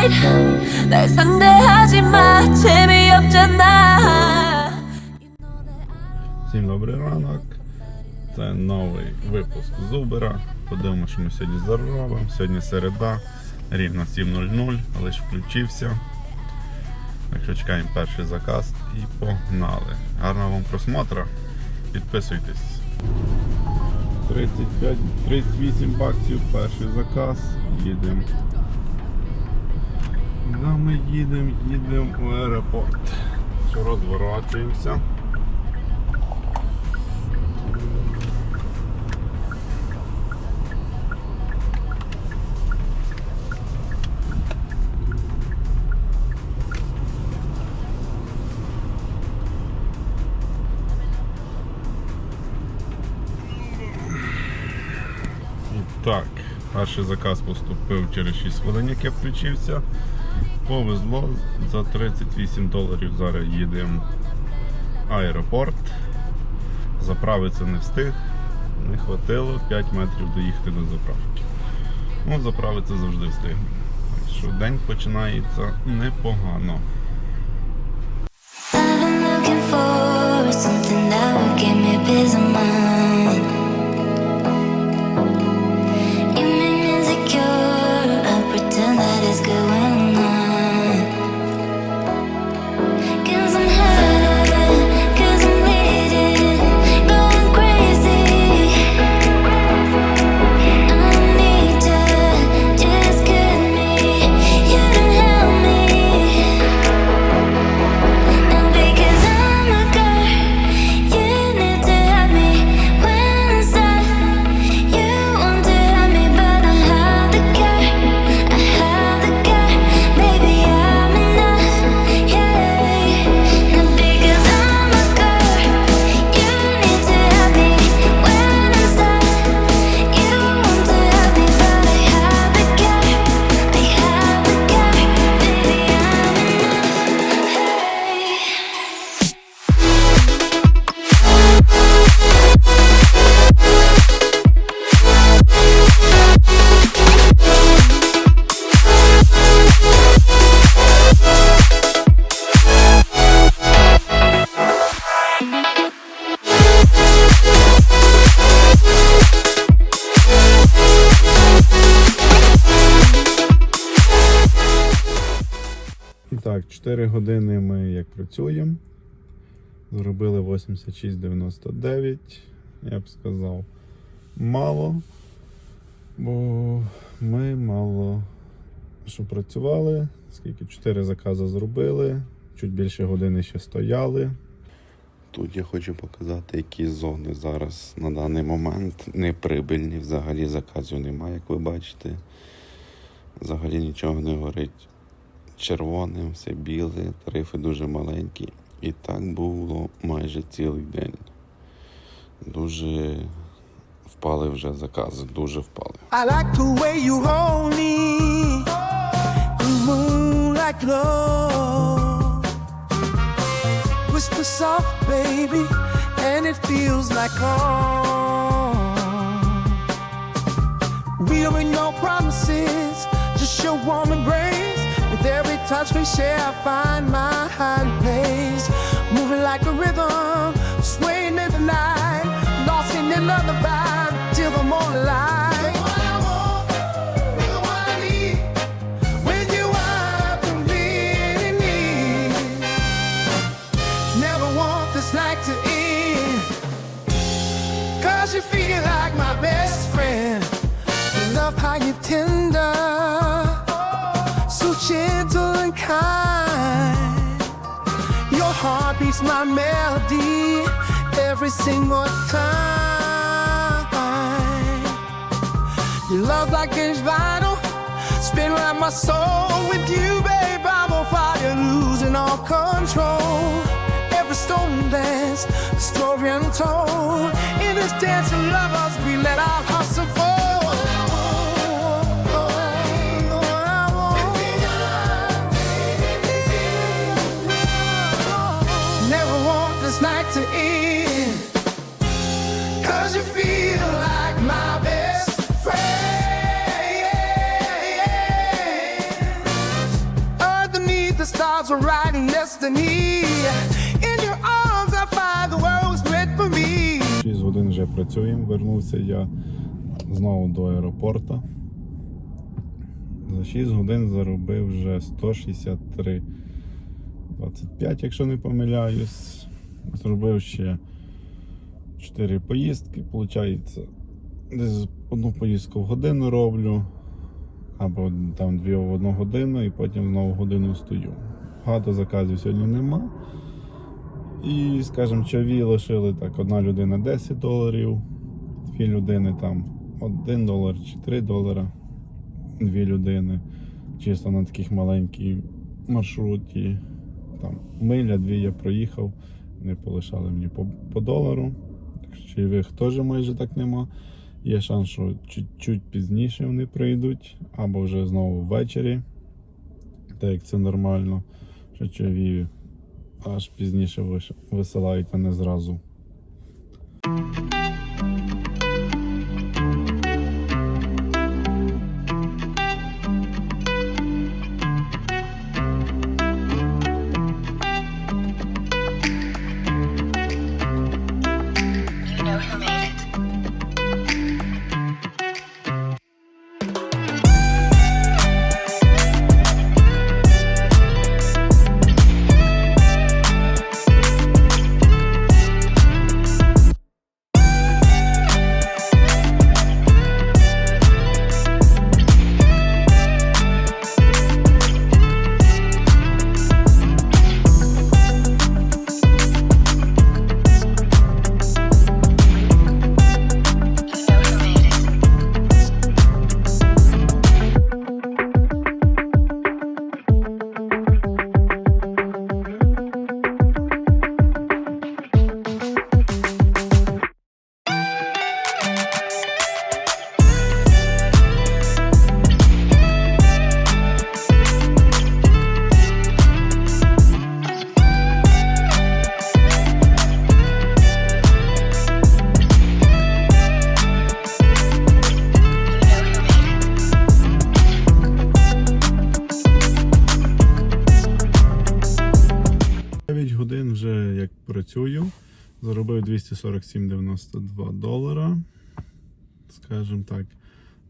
tonight 날 상대하지 마 재미없잖아 Всім добрий ранок. Це новий випуск Зубера. Подивимося, що ми сьогодні заробимо. Сьогодні середа, рівно 7.00, лише включився. Так що чекаємо перший заказ і погнали. Гарного вам просмотру. Підписуйтесь. 35, 38 баксів, перший заказ. Їдемо. Да, ми їдемо, їдемо в аеропорт. Що розворачуємося. Так, перший заказ поступив через 6 хвилин, як я включився. Повезло за 38 доларів. Зараз їдемо в аеропорт. Заправитися не встиг, не хватило 5 метрів доїхати до заправки. Ну, заправитися завжди встигне. Так що день починається непогано. 4 години ми як працюємо. Зробили 86,99. Я б сказав, мало. Бо ми мало що працювали. Скільки 4 закази зробили, чуть більше години ще стояли. Тут я хочу показати, які зони зараз на даний момент неприбильні. Взагалі заказів немає, як ви бачите. Взагалі нічого не горить червоним, все біле, тарифи дуже маленькі. І так було майже цілий день. Дуже впали вже закази, дуже впали. I like the way you hold me. You move like love. Whisper soft, baby, and it feels like home. We don't make no promises, just your warm embrace. With every touch we share, I find my place. Moving like a rhythm, swaying in the night, lost in another vibe till the morning light. Heart my melody every single time. Your love like it's vital, spin around my soul with you, babe. I'm on fire, losing all control. Every stone dance, story untold. In this dance of lovers, we let our hearts unfold. Cause you feel like my best friend. a riding destiny. In your arms, I find the world's meant for me. 6 годин вже працюємо. Вернувся я знову до аеропорту. За 6 годин заробив вже 163 25, якщо не помиляюсь. Зробив ще 4 поїздки. Получається, десь одну поїздку в годину роблю. Або там дві в одну годину і потім знову годину стою. Багато заказів сьогодні нема. І, скажімо, чові лишили так, одна людина 10 доларів, дві людини там 1 долар чи 3 долара, дві людини. Чисто на таких маленькій маршруті. Там миля, дві я проїхав, вони полишали мені по, по долару. Чайових теж майже так нема. Є шанс, що чуть-чуть пізніше вони прийдуть, або вже знову ввечері, так як це нормально, що чайові аж пізніше висилають, а не зразу. Як працюю. Заробив 247,92 долара. Скажімо так,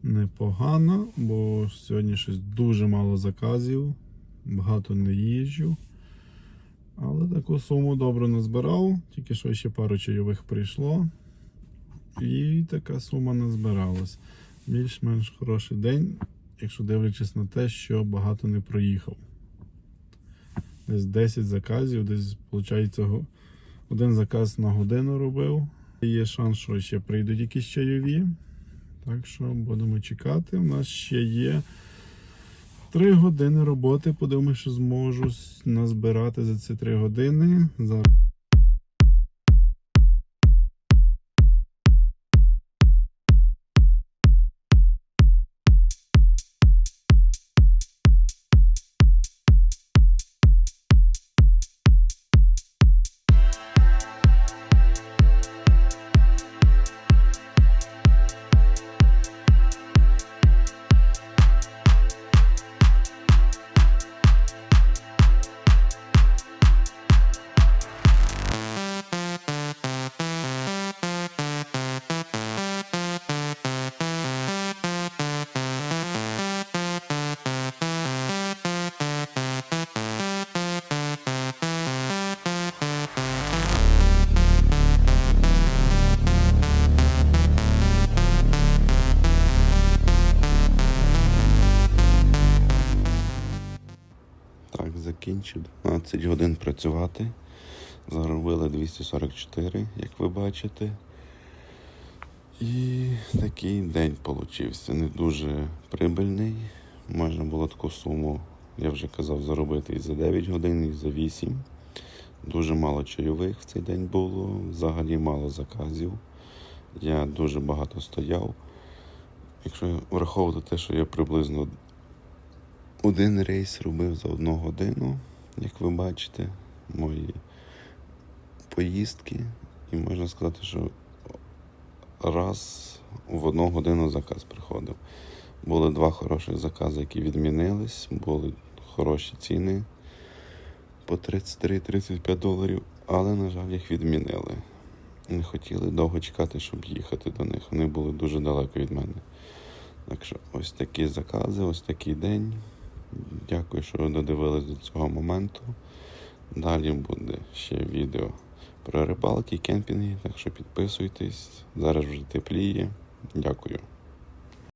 непогано, бо сьогодні щось дуже мало заказів, багато не їжджу. Але таку суму добре назбирав, тільки що ще пару чайових прийшло. І така сума назбиралась. Більш-менш хороший день, якщо дивлячись на те, що багато не проїхав. Десь 10 заказів, десь, виходить, один заказ на годину робив. Є шанс, що ще прийдуть якісь чайові. Так що будемо чекати. У нас ще є 3 години роботи. Подивимося, що зможу назбирати за ці 3 години. Закінчив 12 годин працювати. Заробили 244, як ви бачите. І такий день получився. Не дуже прибильний. Можна було таку суму, я вже казав, заробити і за 9 годин, і за 8. Дуже мало чайових в цей день було, взагалі мало заказів. Я дуже багато стояв. Якщо враховувати те, що я приблизно один рейс робив за одну годину, як ви бачите, мої поїздки. І можна сказати, що раз в одну годину заказ приходив. Були два хороших закази, які відмінились, були хороші ціни. по 33-35 доларів, але, на жаль, їх відмінили. Не хотіли довго чекати, щоб їхати до них. Вони були дуже далеко від мене. Так що ось такі закази, ось такий день. Дякую, що ви додивились до цього моменту. Далі буде ще відео про рибалки, кемпінги, так що підписуйтесь. Зараз вже тепліє. Дякую.